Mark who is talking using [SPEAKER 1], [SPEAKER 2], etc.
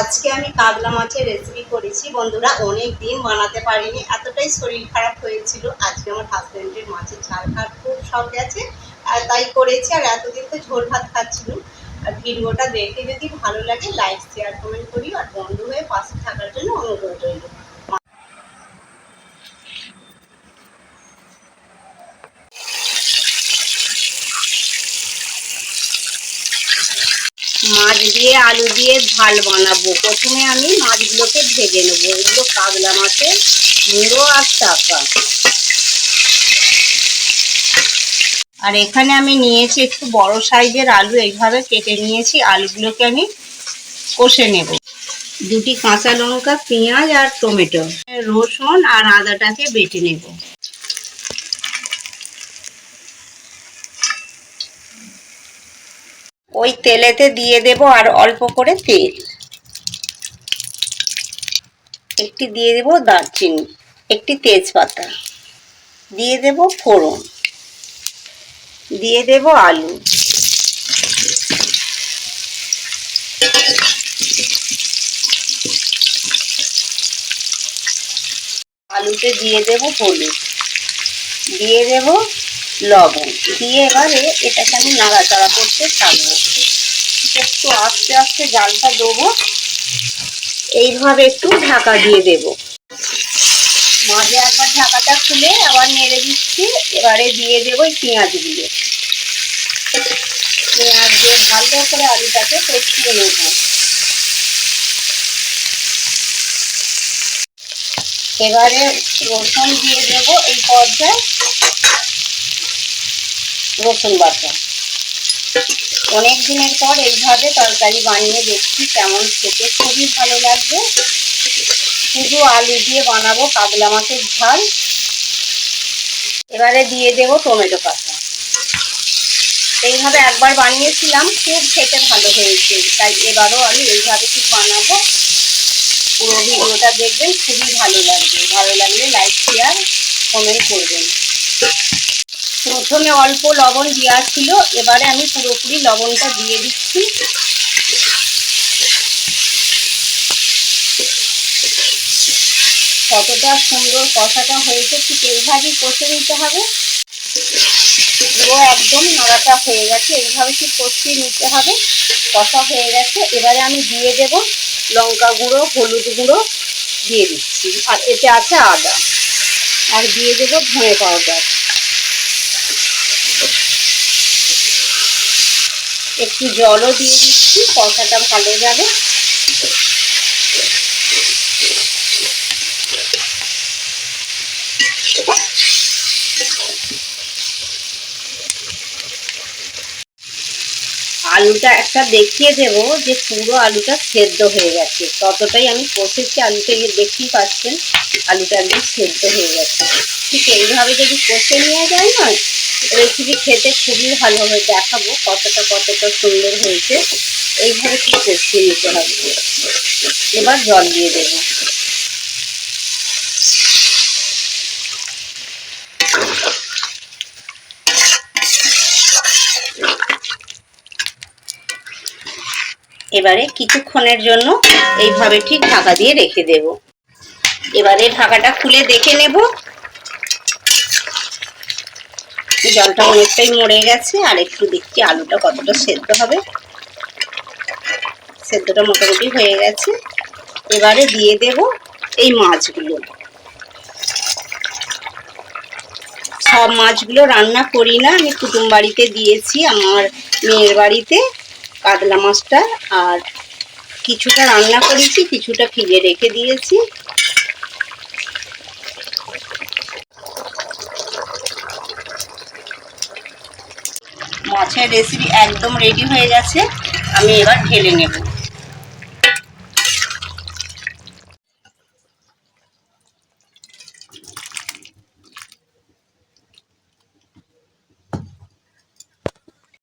[SPEAKER 1] আজকে আমি কাতলা মাছের রেসিপি করেছি। বন্ধুরা, অনেক দিন বানাতে পারিনি। এতটাই শরীর খারাপ হয়েছিল। আজকে আমার হাজব্যান্ডের মাছের ঝাল খাওয়ার খুব শখ গেছে আর তাই করেছি, আর এতদিন তো ঝোল ভাত খাচ্ছিলাম। আর ভিডিওটা দেখে যদি ভালো লাগে লাইক শেয়ার কমেন্ট করি আর বন্ধু হয়ে পাশে থাকার জন্য অনুরোধ রইল। মাছ দিয়ে, আলু দিয়ে ঝাল বানাবো। প্রথমে আমি মাছগুলোকে ভেজে নেব। এগুলো কাতলা মাছের মুড়ো আর চাকা আর এখানে আমি নিয়েছি একটু বড় সাইজের আলু। এইভাবে কেটে নিয়েছি। আলুগুলোকে আমি কষে নেব। দুটি কাঁচা লঙ্কা, পেঁয়াজ আর টমেটো। রসুন আর আদাটাকে বেটে নেব। ওই তেলেতে দিয়ে দেব আর অল্প করে তেল। একটি দিয়ে দেব দারচিনি, একটি তেজপাতা। দিয়ে দেব ফোড়ন। দিয়ে দেব আলু। আলুতে দিয়ে দেব হলুদ। দিয়ে দেব লবণ। দিয়ে এবারে এটাকে আমি নাড়াচাড়া করতে থাকব একটু আস্তে আস্তে জালটা দেবো। এইভাবে একটু ঢাকা দিয়ে দেব। মাঝে একবার ঢাকাটা খুলে আবার নেড়ে দিচ্ছি। এবারে দিয়ে দেবো এই পেঁয়াজগুলো। পেঁয়াজ দিয়ে ভালো করে আলুটাকে কষিয়ে নেব। এবারে রসুন দিয়ে দেবো এই পর্যায়ে। রসুন বাটা অনেক দিনের পর এইভাবে তরকারি বানিয়ে দেখছি কেমন খেতে, খুবই ভালো লাগবে। শুধু আলু দিয়ে বানাবো কাতলা মাছের ঝাল। এবারে দিয়ে দেব টমেটো পাতা। এইভাবে একবার বানিয়েছিলাম, খুব খেতে ভালো হয়েছে। তাই এবারও আমি এইভাবে ঠিক বানাবো। পুরো ভিডিওটা দেখবেন, খুবই ভালো লাগবে। ভালো লাগলে লাইক, শেয়ার, কমেন্ট করবেন। প্রথমে অল্প লবণ দেওয়া ছিল, এবারে আমি পুরোপুরি লবণটা দিয়ে দিচ্ছি। কতটা সুন্দর কষাটা হয়েছে, ঠিক এইভাবেই কষে নিতে হবে। পুরো একদম নাড়াটা হয়ে গেছে, এইভাবে ঠিক কষিয়ে নিতে হবে। কষা হয়ে গেছে, এবারে আমি দিয়ে দেব লঙ্কা গুঁড়ো, হলুদ গুঁড়ো, দিয়ে দিচ্ছি। আর এতে আছে আদা। আর দিয়ে দেবো ধনে পাউডার। একটু জলও দিয়ে দিচ্ছি কষাটা ভালো যাবে। আলুটা একটা দেখিয়ে দেব যে পুরো আলুটা সেদ্ধ হয়ে গেছে। ততটাই আমি কষেছি আলুটা দেখতেই পাচ্ছেন, আলুটা একদম সেদ্ধ হয়ে গেছে। ঠিক এইভাবে যদি কষে নেওয়া যায় না রেসিপি খেতে খুবই ভালো হবে, দেখাবো কতটা কতটা সুন্দর হয়েছে। এইভাবে ঠিক কষিয়ে নিতে হবে। এবার জল দিয়ে দেব। এবারে কিছুক্ষণের জন্য এইভাবে ঠিক ঢাকা দিয়ে রেখে দেব। এবারে ঢাকাটা খুলে দেখে নেব। জলটা অনেকটাই মরে গেছে, আর একটু দেখছি আলুটা কতটা সেদ্ধ হবে। সেদ্ধটা মোটামুটি হয়ে গেছে। এবারে দিয়ে দেব এই মাছগুলো। সব মাছগুলো রান্না করি না, আমি কুটুম বাড়িতে দিয়েছি, আমার মেয়ের বাড়িতে কাতলা মাছটা, আর কিছুটা রান্না করেছি, কিছুটা ফ্রিজে রেখে দিয়েছি। মাছের রেসিপি একদম রেডি হয়ে গেছে। আমি এবার ঢেলে নেব।